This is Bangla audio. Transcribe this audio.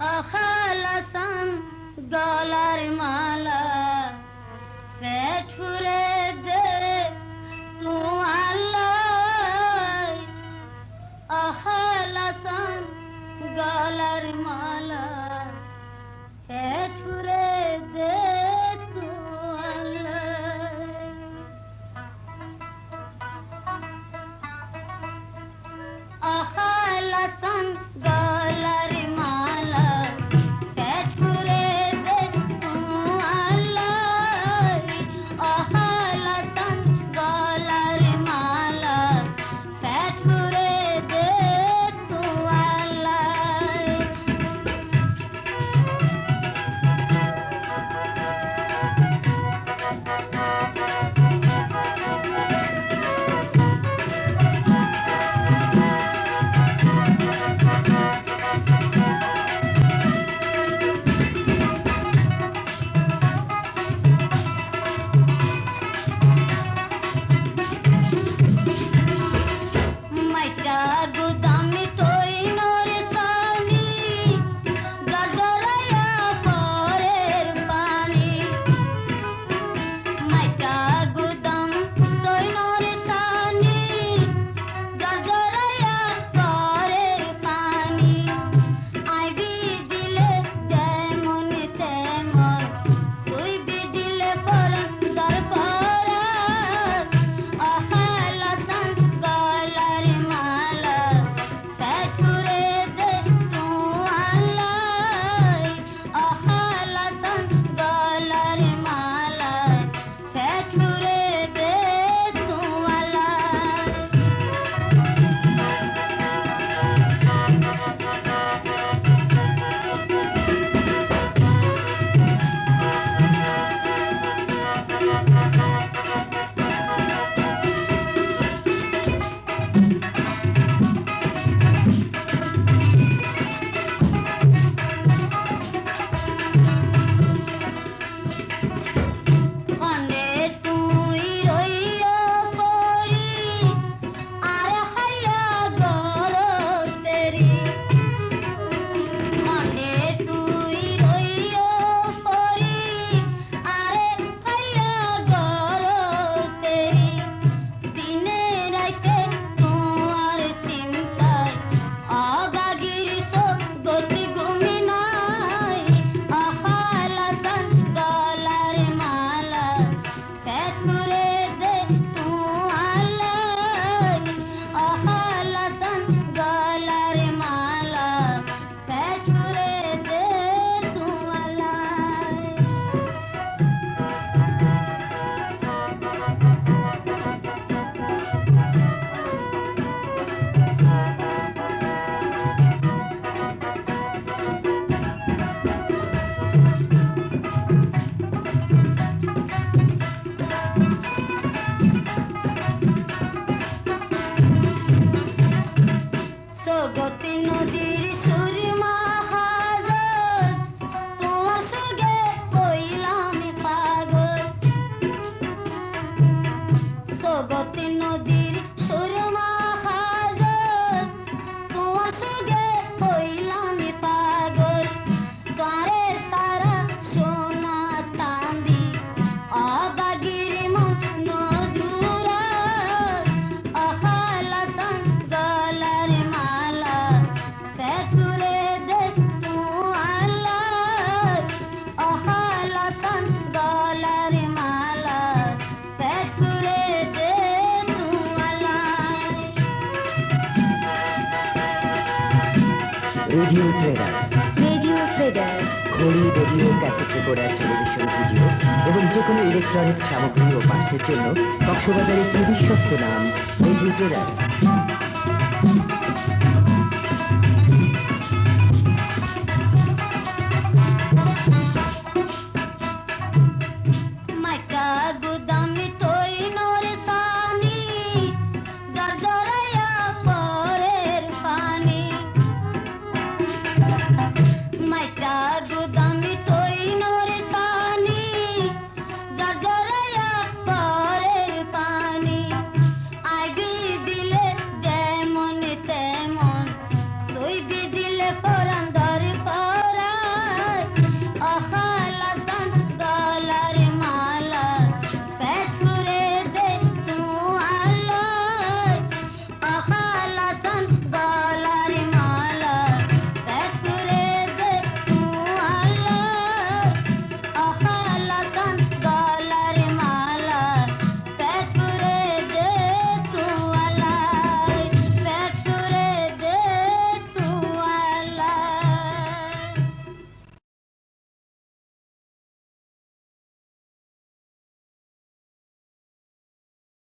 लस गलम রেডিও ট্রেডার রেডিও ট্রেডার ঘড়ি radio cassette recorder television video এবং যে কোনো ইলেকট্রনিক সামগ্রী ও পার্সের জন্য কক্সবাজারের বিশ্বস্ত নাম রেডিও ট্রেডার